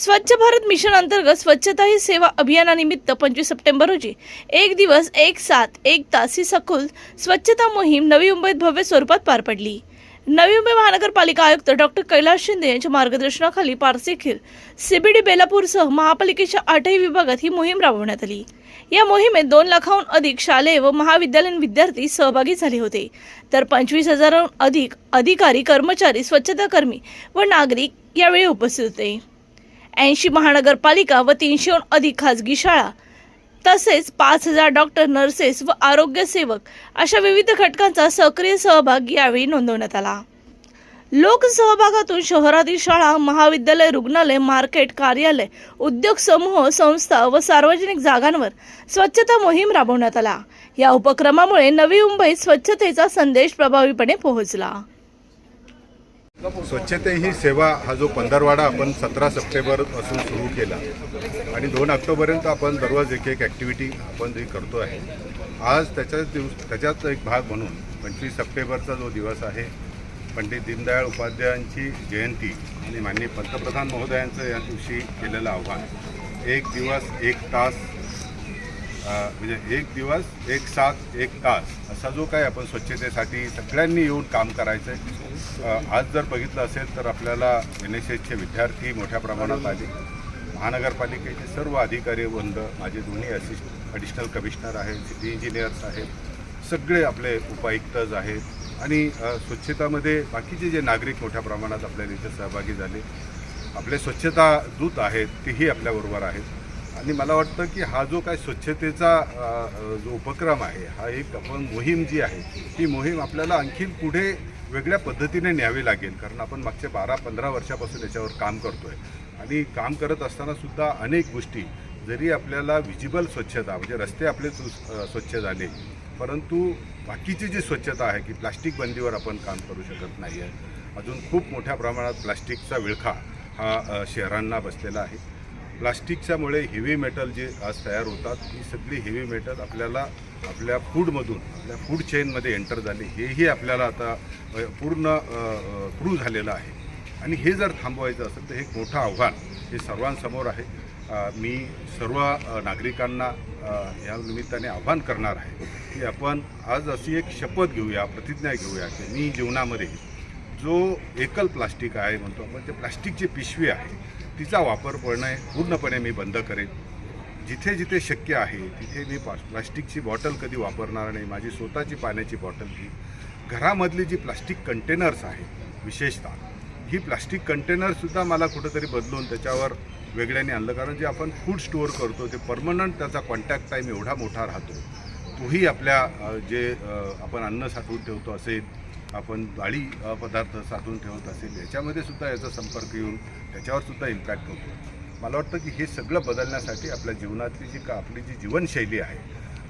स्वच्छ भारत मिशन अंतर्गत स्वच्छता ही सेवा अभियानानिमित्त पंचवीस सप्टेंबर रोजी एक दिवस एक सात एक तास ही सखोल स्वच्छता मोहीम नवी मुंबईत भव्य स्वरूपात पार पडली. नवी मुंबई महानगरपालिका आयुक्त डॉक्टर कैलास शिंदे यांच्या मार्गदर्शनाखाली पारसेखील सीबीडी बेलापूरसह महापालिकेच्या आठही विभागात ही मोहीम राबवण्यात आली. या मोहिमेत दोन लाखाहून अधिक शालेय व महाविद्यालयीन विद्यार्थी सहभागी झाले होते. तर पंचवीस हजाराहून अधिक अधिकारी कर्मचारी स्वच्छताकर्मी व नागरिक यावेळी उपस्थित होते. ऐंशी महानगरपालिका व तीनशेहून अधिक खाजगी शाळा. तसेच पाच हजार डॉक्टर नर्सेस व आरोग्य सेवक अशा विविध घटकांचा सक्रिय सहभाग यावेळी नोंदवण्यात आला. लोकसहभागातून शहरातील शाळा महाविद्यालय रुग्णालय मार्केट कार्यालय उद्योग समूह संस्था व सार्वजनिक जागांवर स्वच्छता मोहीम राबवण्यात आला. या उपक्रमामुळे नवी मुंबईत स्वच्छतेचा संदेश प्रभावीपणे पोहोचला. स्वच्छते ही सेवा हा जो पंधरवाडा आपण सतरा सप्टेंबरपासून सुरू केला आणि दोन ऑक्टोबरपर्यंत आपण दररोज एक एक ॲक्टिव्हिटी आपण जी करतो आहे. आज त्याच्याच दिवस त्याच्याच एक भाग म्हणून पंचवीस सप्टेंबरचा जो दिवस आहे पंडित दीनदयाळ उपाध्यायांची जयंती आणि माननीय पंतप्रधान महोदयांचं या दिवशी केलेलं आव्हान. एक दिवस एक तास म्हणजे एक दिवस एक सात एक तास असा जो काय आपण स्वच्छतेसाठी सगळ्यांनी येऊन काम करायचं आहे आज जर बघितलं असेल तर आपल्याला एन एस एसचे विद्यार्थी मोठ्या प्रमाणात आले. महानगरपालिकेचे सर्व अधिकारी वृंद माझे दोन्ही असिस्ट ॲडिशनल कमिशनर आहेत सिटी इंजिनियर्स आहेत सगळे आपले उपायुक्तज आहेत. आणि स्वच्छतामध्ये बाकीचे जे नागरिक मोठ्या प्रमाणात आपल्याला इथे सहभागी झाले आपले स्वच्छता दूत आहेत तेही आपल्याबरोबर आहेत. आणि मला वाटतं की हा जो काय स्वच्छतेचा जो उपक्रम आहे हा एक आपण मोहीम जी आहे ही मोहीम आपल्याला आणखीन पुढे वेगळ्या पद्धतीने न्यावी लागेल. कारण आपण मागच्या बारा पंधरा वर्षापासून याच्यावर काम करतो आहे आणि काम करत असतानासुद्धा अनेक गोष्टी जरी आपल्याला विजिबल स्वच्छता म्हणजे रस्ते आपले स्वच्छ झाले परंतु बाकीची जी स्वच्छता आहे की प्लास्टिक बंदीवर आपण काम करू शकत नाही आहे अजून खूप मोठ्या प्रमाणात प्लास्टिकचा विळखा हा शहरांना बसलेला आहे. प्लास्टिकच्यामुळे हेवी मेटल जे आज तयार होतात ही सगळी हेवी मेटल आपल्याला आपल्या फूडमधून आपल्या फूड चेनमध्ये एंटर झाली. हेही आपल्याला आता पूर्ण प्रूव्ह झालेलं आहे. आणि हे जर थांबवायचं असेल तर हे एक मोठं आव्हान हे सर्वांसमोर आहे. मी सर्व नागरिकांना या निमित्ताने आव्हान करणार आहे की आपण आज अशी एक शपथ घेऊया प्रतिज्ञा घेऊया की मी जीवनामध्ये जो एकल प्लास्टिक आहे म्हणतो आपण ते प्लास्टिकची पिशवी आहे. तिचा वापर करणे पूर्णपणे मी बंद करेन. जिथे जिथे शक्य आहे तिथे मी पा प्लास्टिकची बॉटल कधी वापरणार नाही. माझी स्वतःची पाण्याची बॉटल ही घरामधली जी प्लास्टिक कंटेनर्स आहेत विशेषतः ही प्लास्टिक कंटेनरसुद्धा मला कुठंतरी बदलून त्याच्यावर वेगळ्याने आणलं. कारण जे आपण फूड स्टोअर करतो ते परमनंट त्याचा कॉन्टॅक्ट टाईम एवढा मोठा राहतो. तोही आपल्या जे आपण अन्न साठवून ठेवतो असेल आपण गाळी पदार्थ साठवून ठेवत असेल याच्यामध्ये सुद्धा याचा संपर्क येऊन त्याच्यावर सुद्धा इम्पॅक्ट होतो. मला वाटतं की हे सगळं बदलण्यासाठी आपल्या जीवनातली जी का आपली जी जीवनशैली आहे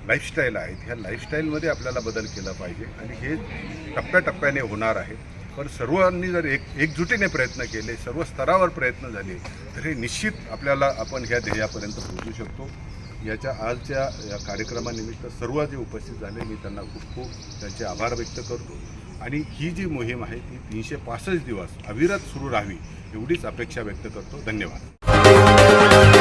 लाईफस्टाईल आहेत ह्या लाईफस्टाईलमध्ये आपल्याला बदल केला पाहिजे आणि हे टप्प्याटप्प्याने होणार आहे. पण सर्वांनी जर एक एकजुटीने प्रयत्न केले सर्व स्तरावर प्रयत्न झाले तर हे निश्चित आपल्याला आपण ह्या ध्येयापर्यंत पोहोचू शकतो. याच्या आजच्या या कार्यक्रमानिमित्त सर्व जे उपस्थित झाले मी त्यांना खूप खूप त्यांचे आभार व्यक्त करतो. आणि ही जी मोहीम आहे ती तीनशे पासष्ट दिवस अविरत सुरू राहावी एवढीच अपेक्षा व्यक्त करतो. धन्यवाद.